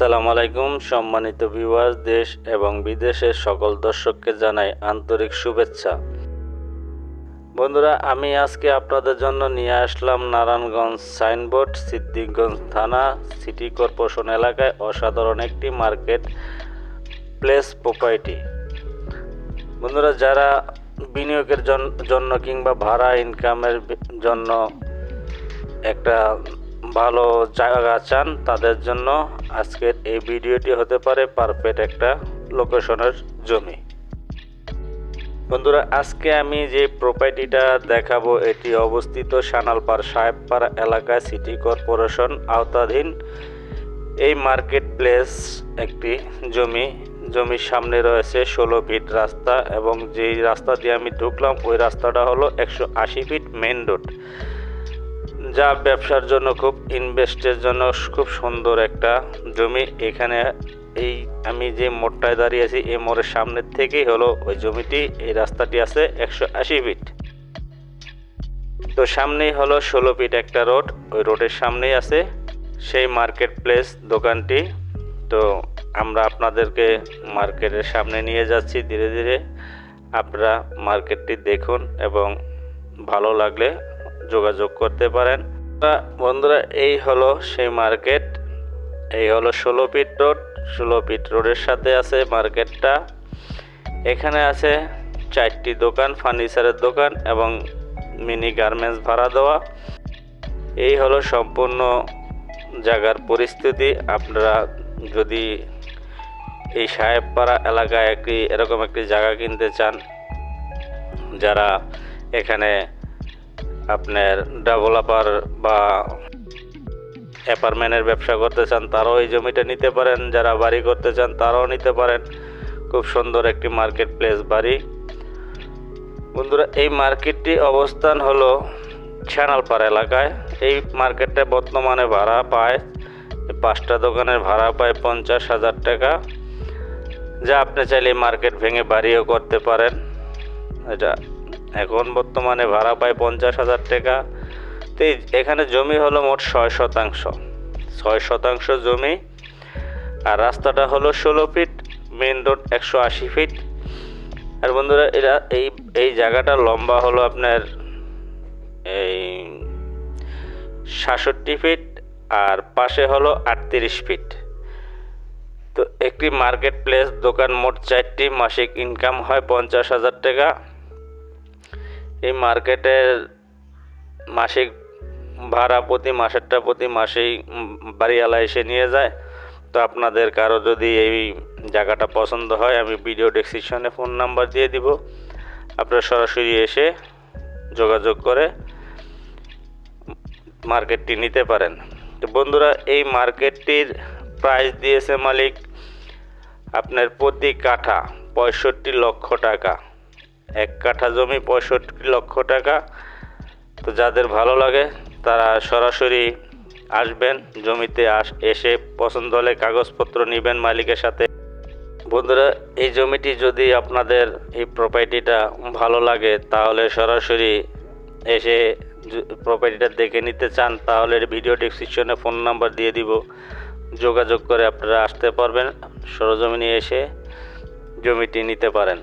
আসসালামু আলাইকুম, সম্মানিত ভিউয়ার্স দেশ এবং বিদেশের সকল দর্শককে জানাই আন্তরিক শুভেচ্ছা। বন্ধুরা, আমি আজকে আপনাদের জন্য নিয়ে আসলাম নারায়ণগঞ্জ সাইনবোর্ড, সিদ্দিকগঞ্জ থানা, সিটি কর্পোরেশন এলাকায় অসাধারণ একটি মার্কেট প্লেস প্রপার্টি। বন্ধুরা, যারা বিনিয়োগের জন- জন্য কিংবা ভাড়া ইনকামের জন্য একটা ভালো জায়গা চান, তাদের জন্য আজকের এই ভিডিওটি হতে পারে পারফেক্ট একটা লোকেশনের জমি। বন্ধুরা, আজকে আমি যে প্রপার্টিটা দেখাবো, এটি অবস্থিত সানালপাড় সাহেবপাড়া এলাকায় সিটি কর্পোরেশন আওতাধীন। এই মার্কেট প্লেস একটি জমি, জমির সামনে রয়েছে ষোলো ফিট রাস্তা এবং যেই রাস্তা দিয়ে আমি ঢুকলাম, ওই রাস্তাটা হলো একশো আশি ফিট মেন রোড যা ব্যবসার জন্য খুব ইনভেস্টের জন্য খুব সুন্দর একটা জমি। এখানে এই আমি যে মোড়টায় দাঁড়িয়ে আছি, এই মোড়ের সামনের থেকেই হলো ওই জমিটি। এই রাস্তাটি আছে একশো আশি ফিট তো সামনেই হলো ষোলো ফিট একটা রোড ওই রোডের সামনেই আছে সেই মার্কেট প্লেস দোকানটি। তো আমরা আপনাদেরকে মার্কেটের সামনে নিয়ে যাচ্ছি ধীরে ধীরে। আপনারা মার্কেটটি দেখুন এবং ভালো লাগলে যোগাযোগ করতে পারেন। বন্ধুরা, এই হলো সেই মার্কেট। এই হলো ষোলো ফিট রোড। ষোলো ফিট রোডের সাথে আছে মার্কেটটা। এখানে আছে চারটি দোকান, ফার্নিচারের দোকান এবং মিনি গার্মেন্টস ভাড়া দেওয়া। এই হলো সম্পূর্ণ জায়গার পরিস্থিতি। আপনারা যদি এই সাহেবপাড়া এলাকায় একটি এরকম একটি জায়গা কিনতে চান, যারা এখানে আপনার ডেভেলপার বা অ্যাপার্টমেন্টের ব্যবসা করতে চান, তারাও এই জমিটা নিতে পারেন। যারা বাড়ি করতে চান, তারাও নিতে পারেন। খুব সুন্দর একটি মার্কেট প্লেস বাড়ি। বন্ধুরা, এই মার্কেটটি অবস্থান হলো ছানালপাড়া এলাকায়। এই মার্কেটটা বর্তমানে ভাড়া পায় পাঁচটা দোকানের ভাড়া পায় পঞ্চাশ হাজার টাকা। যা আপনি চাইলে মার্কেট ভেঙে বাড়িও করতে পারেন। এটা এখন বর্তমানে ভাড়া পায় পঞ্চাশ হাজার টাকা। তো এখানে জমি হলো মোট ছয় শতাংশ। ছয় শতাংশ জমি। আর রাস্তাটা হলো ষোলো ফিট মেন রোড একশো আশি ফিট। আর বন্ধুরা, এরা এই এই জায়গাটা লম্বা হলো আপনার এই সাতষট্টি ফিট আর পাশে হলো আটত্রিশ ফিট। তো একটি মার্কেট প্লেস দোকান মোট চারটি, মাসিক ইনকাম হয় পঞ্চাশ হাজার টাকা। এই মার্কেটের মাসিক ভাড়া প্রতি, মাসেরটা প্রতি মাসেই বাড়িওয়ালা এসে নিয়ে যায়। তো আপনাদের কারও যদি এই জায়গাটা পছন্দ হয়, আমি ভিডিও ডেসক্রিপশনে ফোন নাম্বার দিয়ে দিব। আপনারা সরাসরি এসে যোগাযোগ করে মার্কেটটি নিতে পারেন। তো বন্ধুরা, এই মার্কেটটির প্রাইস দিয়েছে মালিক আপনার প্রতি কাঠা পঁয়ষট্টি লক্ষ টাকা। এক কাঠা জমি পঁয়ষট্টি লক্ষ টাকা। তো যাদের ভালো লাগে, তারা সরাসরি আসবেন। জমিতে আস, এসে পছন্দ হলে কাগজপত্র নেবেন মালিকের সাথে। বন্ধুরা, এই জমিটি যদি আপনাদের এই প্রপার্টিটা ভালো লাগে, তাহলে সরাসরি এসে প্রপার্টিটা দেখে নিতে চান, তাহলে ভিডিও ডিসক্রিপশনে ফোন নাম্বার দিয়ে দিব। যোগাযোগ করে আপনারা আসতে পারবেন। সরজমিনে এসে জমিটি নিতে পারেন।